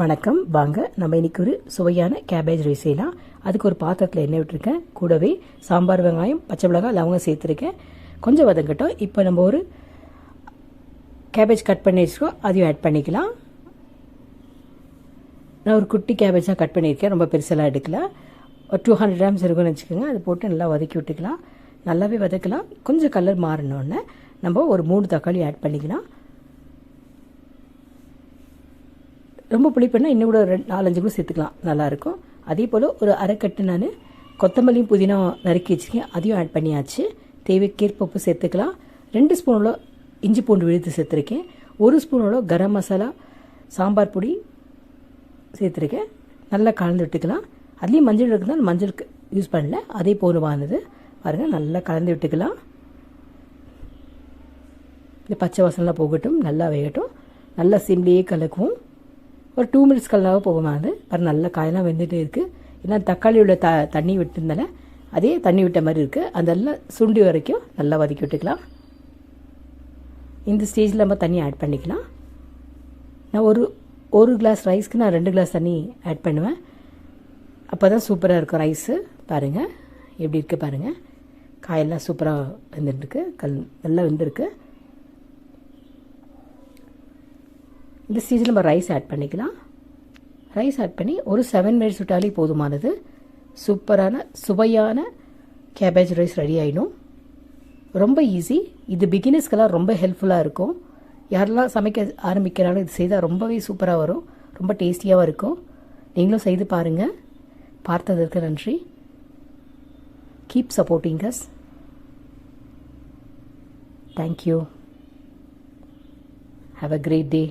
வணக்கம். வாங்க நம்ம இன்னைக்கு ஒரு சுவையான கேபேஜ் ரைஸ் செய்யலாம். அதுக்கு ஒரு பாத்திரத்தில் எண்ணெய் விட்டுருக்கேன். கூடவே சாம்பார் வெங்காயம் பச்சை மிளகாய் லவங்கம் சேர்த்துருக்கேன். கொஞ்சம் வதங்கட்டும். இப்போ நம்ம ஒரு கேபேஜ் கட் பண்ணி வச்சுக்கோ அதையும் ஆட் பண்ணிக்கலாம். நான் ஒரு குட்டி கேபேஜாக கட் பண்ணியிருக்கேன். ரொம்ப பெருசெல்லாம் எடுக்கல. ஒரு டூ ஹண்ட்ரட் கிராம்ஸ் இருக்குன்னு வச்சுக்கோங்க. அது போட்டு நல்லா வதக்கி விட்டுக்கலாம். நல்லாவே வதக்கலாம். கொஞ்சம் கலர் மாறினோடனே நம்ம ஒரு மூணு தக்காளி ஆட் பண்ணிக்கலாம். ரொம்ப புளிப்புன்னா இன்னும் கூட ரெண்டு நாலஞ்சு கூட சேர்த்துக்கலாம். நல்லாயிருக்கும். அதே போல் ஒரு அரைக்கட்டு நான் கொத்தமல்லியும் புதினா நறுக்கி வச்சுருக்கேன். அதையும் ஆட் பண்ணியாச்சு. தேவைக்கேற்பப்பு சேர்த்துக்கலாம். ரெண்டு ஸ்பூனோட இஞ்சி பூண்டு விழுத்து சேர்த்துருக்கேன். ஒரு ஸ்பூனோட கரம் மசாலா சாம்பார் பொடி சேர்த்துருக்கேன். நல்லா கலந்து விட்டுக்கலாம். அதுலேயும் மஞ்சள் இருக்குதுனால மஞ்சளுக்கு யூஸ் பண்ணல. அதே போதுமானது. பாருங்கள் நல்லா கலந்து விட்டுக்கலாம். இந்த பச்சை வாசனெலாம் போகட்டும். நல்லா வேகட்டும். நல்லா சிம்லேயே கலக்குவோம். ஒரு டூ மினிட்ஸ் கலனாக போகுமா அது? பாரு நல்லா காயெல்லாம் வெந்துகிட்டே இருக்குது ஏன்னா தக்காளியோட த தண்ணி விட்டுருந்தால அதே தண்ணி விட்ட மாதிரி இருக்குது அதெல்லாம் சுண்டி வரைக்கும் நல்லா வதக்கி விட்டுக்கலாம். இந்த ஸ்டேஜில் நம்ம தண்ணி ஆட் பண்ணிக்கலாம். நான் ஒரு ஒரு கிளாஸ் ரைஸ்க்கு நான் ரெண்டு கிளாஸ் தண்ணி ஆட் பண்ணுவேன். அப்போ தான் சூப்பராக இருக்கும் ரைஸு பாருங்கள் எப்படி இருக்குது பாருங்கள் காயெல்லாம் சூப்பராக வெந்துட்டுருக்கு. கல் நல்லா வெந்திருக்கு. இந்த ஸ்டேஜில் நம்ம ரைஸ் ஆட் பண்ணிக்கலாம். ரைஸ் ஆட் பண்ணி ஒரு செவன் மினிட்ஸ் விட்டாலே போதுமானது. சூப்பரான சுவையான கேபேஜ் ரைஸ் ரெடி ஆகிடும் ரொம்ப ஈஸி இது பிகினர்ஸ்க்கெல்லாம் ரொம்ப ஹெல்ப்ஃபுல்லாக இருக்கும். யாரெல்லாம் சமைக்க ஆரம்பிக்கிறாலும் இது செய்தால் ரொம்பவே சூப்பராக வரும். ரொம்ப டேஸ்டியாகவும் இருக்கும். நீங்களும் செய்து பாருங்கள் பார்த்ததற்கு நன்றி. Keep supporting us thank you have a great day